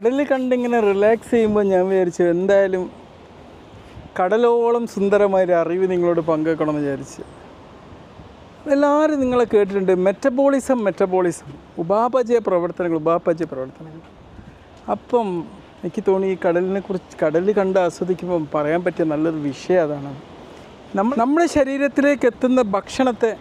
കടലിൽ കണ്ടിങ്ങനെ റിലാക്സ് ചെയ്യുമ്പോൾ ഞാൻ വിചാരിച്ചു എന്തായാലും കടലോളം സുന്ദരമായൊരു അറിവ് നിങ്ങളോട് പങ്കുവെക്കണമെന്ന് വിചാരിച്ചു. എല്ലാവരും നിങ്ങളെ കേട്ടിട്ടുണ്ട് മെറ്റബോളിസം മെറ്റബോളിസം ഉപാപചയ പ്രവർത്തനങ്ങൾ ഉപാപചയ പ്രവർത്തനങ്ങൾ. അപ്പം എനിക്ക് തോന്നി ഈ കടലിനെ കുറിച്ച് കടലിൽ കണ്ട് ആസ്വദിക്കുമ്പം പറയാൻ പറ്റിയ നല്ലൊരു വിഷയം അതാണ്. നമ്മ നമ്മുടെ ശരീരത്തിലേക്ക് എത്തുന്ന ഭക്ഷണത്തെ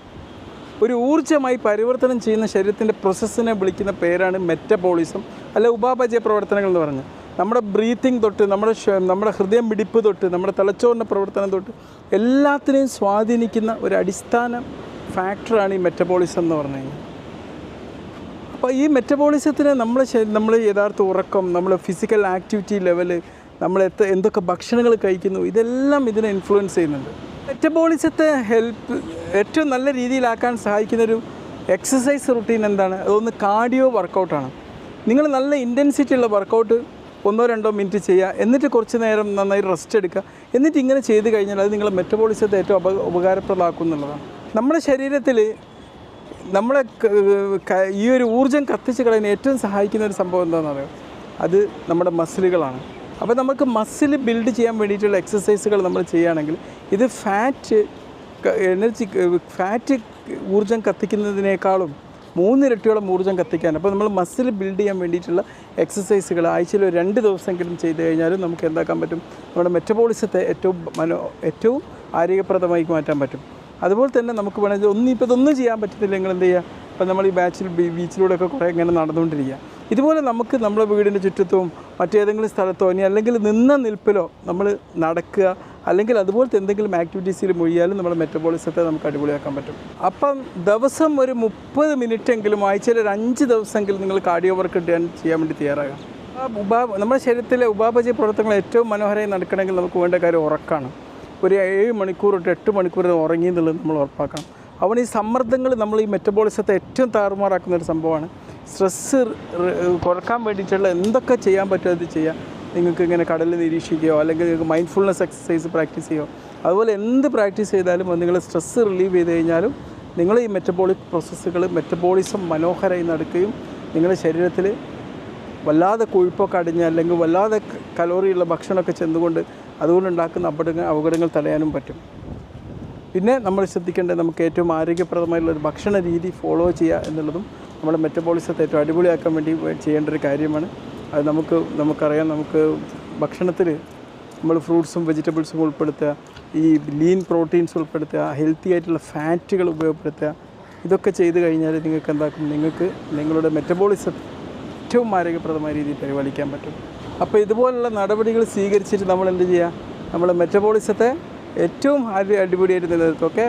ഒരു ഊർജമായി പരിവർത്തനം ചെയ്യുന്ന ശരീരത്തിന്റെ പ്രോസസ്സിനെ വിളിക്കുന്ന പേരാണ് മെറ്റബോളിസം അല്ല ഉപാപചയ പ്രവർത്തനങ്ങൾ എന്ന് പറഞ്ഞാൽ നമ്മുടെ ബ്രീത്തിങ് തൊട്ട് നമ്മുടെ നമ്മുടെ ഹൃദയം മിടിപ്പ് തൊട്ട് നമ്മുടെ തലച്ചോറിന്റെ പ്രവർത്തനം തൊട്ട് എല്ലാത്തിനെയും സ്വാധീനിക്കുന്ന ഒരു അടിസ്ഥാന ഫാക്ടറാണ് ഈ മെറ്റബോളിസം എന്ന് പറഞ്ഞു കഴിഞ്ഞാൽ. അപ്പോൾ ഈ മെറ്റബോളിസത്തിന് നമ്മൾ നമ്മൾ യഥാർത്ഥ ഉറക്കം നമ്മൾ ഫിസിക്കൽ ആക്ടിവിറ്റി ലെവൽ നമ്മൾ എത്ത എന്തൊക്കെ ഭക്ഷണങ്ങൾ കഴിക്കുന്നു ഇതെല്ലാം ഇതിനെ ഇൻഫ്ലുവൻസ് ചെയ്യുന്നുണ്ട്. മെറ്റബോളിസത്തെ ഹെൽപ്പ് ഏറ്റവും നല്ല രീതിയിലാക്കാൻ സഹായിക്കുന്നൊരു എക്സസൈസ് റുട്ടീൻ എന്താണ്? അതൊന്ന് കാർഡിയോ വർക്കൗട്ടാണ് നിങ്ങൾ നല്ല ഇന്റൻസിറ്റി ഉള്ള വർക്കൗട്ട് ഒന്നോ രണ്ടോ മിനിറ്റ് ചെയ്യുക എന്നിട്ട് കുറച്ച് നേരം നന്നായി റെസ്റ്റ് എടുക്കുക. എന്നിട്ട് ഇങ്ങനെ ചെയ്ത് കഴിഞ്ഞാൽ അത് നിങ്ങളെ മെറ്റബോളിസത്തെ ഏറ്റവും ഉപ ഉപകാരപ്രദമാക്കും എന്നുള്ളതാണ്. നമ്മുടെ ശരീരത്തിൽ നമ്മളെ ഈ ഒരു ഊർജം കത്തിച്ച് കളയാൻ ഏറ്റവും സഹായിക്കുന്ന ഒരു സംഭവം എന്താണെന്ന് അറിയാം? അത് നമ്മുടെ മസിലുകളാണ് അപ്പോൾ നമുക്ക് മസിൽ ബിൽഡ് ചെയ്യാൻ വേണ്ടിയിട്ടുള്ള എക്സസൈസുകൾ നമ്മൾ ചെയ്യുകയാണെങ്കിൽ ഇത് ഫാറ്റ് എനർജി ഫാറ്റ് ഊർജം കത്തിക്കുന്നതിനേക്കാളും മൂന്നിരട്ടിയോളം ഊർജം കത്തിക്കാൻ. അപ്പോൾ നമ്മൾ മസിൽ ബിൽഡ് ചെയ്യാൻ വേണ്ടിയിട്ടുള്ള എക്സസൈസുകൾ ആഴ്ചയിൽ ഒരു രണ്ട് ദിവസമെങ്കിലും ചെയ്ത് കഴിഞ്ഞാലും നമുക്ക് എന്താക്കാൻ പറ്റും? നമ്മുടെ മെറ്റബോളിസത്തെ ഏറ്റവും മനോ ഏറ്റവും ആരോഗ്യപ്രദമായി മാറ്റാൻ പറ്റും. അതുപോലെ തന്നെ നമുക്ക് വേണമെങ്കിൽ ഒന്നും ഇപ്പോൾ ഇതൊന്നും ചെയ്യാൻ പറ്റത്തില്ലെങ്കിൽ എന്ത് ചെയ്യുക? ഇപ്പം നമ്മൾ ഈ ബാച്ചിൽ ബീച്ചിലൂടെയൊക്കെ കുറേ ഇങ്ങനെ നടന്നുകൊണ്ടിരിക്കുക. ഇതുപോലെ നമുക്ക് നമ്മുടെ വീടിന്റെ ചുറ്റത്തും മറ്റേതെങ്കിലും സ്ഥലത്തോ ഇനി അല്ലെങ്കിൽ നിന്ന നിൽപ്പിലോ നമ്മൾ നടക്കുക അല്ലെങ്കിൽ അതുപോലത്തെ എന്തെങ്കിലും ആക്ടിവിറ്റീസിൽ മുഴിയാലും നമ്മുടെ മെറ്റബോളിസത്തെ നമുക്ക് അടിപൊളിയാക്കാൻ പറ്റും. അപ്പം ദിവസം ഒരു മുപ്പത് മിനിറ്റ് എങ്കിലും ആഴ്ചയിൽ ഒരു അഞ്ച് ദിവസമെങ്കിലും നിങ്ങൾ കാർഡിയോ വർക്ക് ചെയ്യാൻ വേണ്ടി തയ്യാറാകാം. ഉപാ നമ്മുടെ ശരീരത്തിലെ ഉപാപചയ പ്രവർത്തനങ്ങൾ ഏറ്റവും മനോഹരമായി നടക്കണമെങ്കിൽ നമുക്ക് വേണ്ട കാര്യം ഉറക്കാണ്. ഒരു ഏഴ് മണിക്കൂർ തൊട്ട് എട്ട് മണിക്കൂർ ഉറങ്ങി എന്നുള്ളത് നമ്മൾ ഉറപ്പാക്കണം. അവൻ ഈ സമ്മർദ്ദങ്ങൾ നമ്മൾ ഈ മെറ്റബോളിസത്തെ ഏറ്റവും താറുമാറാക്കുന്ന ഒരു സംഭവമാണ്. സ്ട്രെസ്സ് കുറയ്ക്കാൻ വേണ്ടിയിട്ടുള്ള എന്തൊക്കെ ചെയ്യാൻ പറ്റുമോ അത് ചെയ്യാം. നിങ്ങൾക്ക് ഇങ്ങനെ കടൽ നിരീക്ഷിക്കുകയോ അല്ലെങ്കിൽ നിങ്ങൾക്ക് മൈൻഡ്ഫുൾനെസ് എക്സസൈസ് പ്രാക്ടീസ് ചെയ്യുകയോ അതുപോലെ എന്ത് പ്രാക്ടീസ് ചെയ്താലും അത് നിങ്ങൾ സ്ട്രെസ്സ് റിലീവ് ചെയ്ത് കഴിഞ്ഞാലും നിങ്ങൾ ഈ മെറ്റബോളിക് പ്രോസസ്സുകൾ മെറ്റബോളിസം മനോഹരമായി നടക്കുകയും നിങ്ങളുടെ ശരീരത്തിൽ വല്ലാതെ കൊഴുപ്പൊക്കെ അടിഞ്ഞ് അല്ലെങ്കിൽ വല്ലാതെ കലോറിയുള്ള ഭക്ഷണമൊക്കെ ചെന്നുകൊണ്ട് അതുകൊണ്ട് ഉണ്ടാക്കുന്ന അപകടങ്ങൾ അപകടങ്ങൾ തടയാനും പറ്റും. പിന്നെ നമ്മൾ ശ്രദ്ധിക്കേണ്ടത് നമുക്ക് ഏറ്റവും ആരോഗ്യപ്രദമായിട്ടുള്ള ഒരു ഭക്ഷണ രീതി ഫോളോ ചെയ്യുക എന്നുള്ളതും നമ്മുടെ മെറ്റബോളിസത്തെ ഏറ്റവും അടിപൊളിയാക്കാൻ വേണ്ടി ചെയ്യേണ്ട ഒരു കാര്യമാണ്. അത് നമുക്ക് നമുക്കറിയാം നമുക്ക് ഭക്ഷണത്തിൽ നമ്മൾ ഫ്രൂട്ട്സും വെജിറ്റബിൾസും ഉൾപ്പെടുത്തുക ഈ ലീൻ പ്രോട്ടീൻസ് ഉൾപ്പെടുത്തുക ഹെൽത്തി ആയിട്ടുള്ള ഫാറ്റുകൾ ഉപയോഗപ്പെടുത്തുക ഇതൊക്കെ ചെയ്തു കഴിഞ്ഞാൽ നിങ്ങൾക്ക് എന്താക്കും? നിങ്ങൾക്ക് നിങ്ങളുടെ മെറ്റബോളിസം ഏറ്റവും ആരോഗ്യപ്രദമായ രീതിയിൽ പരിപാലിക്കാൻ പറ്റും. അപ്പോൾ ഇതുപോലുള്ള നടപടികൾ സ്വീകരിച്ചിട്ട് നമ്മൾ എന്ത് ചെയ്യുക? നമ്മുടെ മെറ്റബോളിസത്തെ ഏറ്റവും അടി അടിപൊളിയായിട്ട് നിലനിർത്തും ഓക്കെ?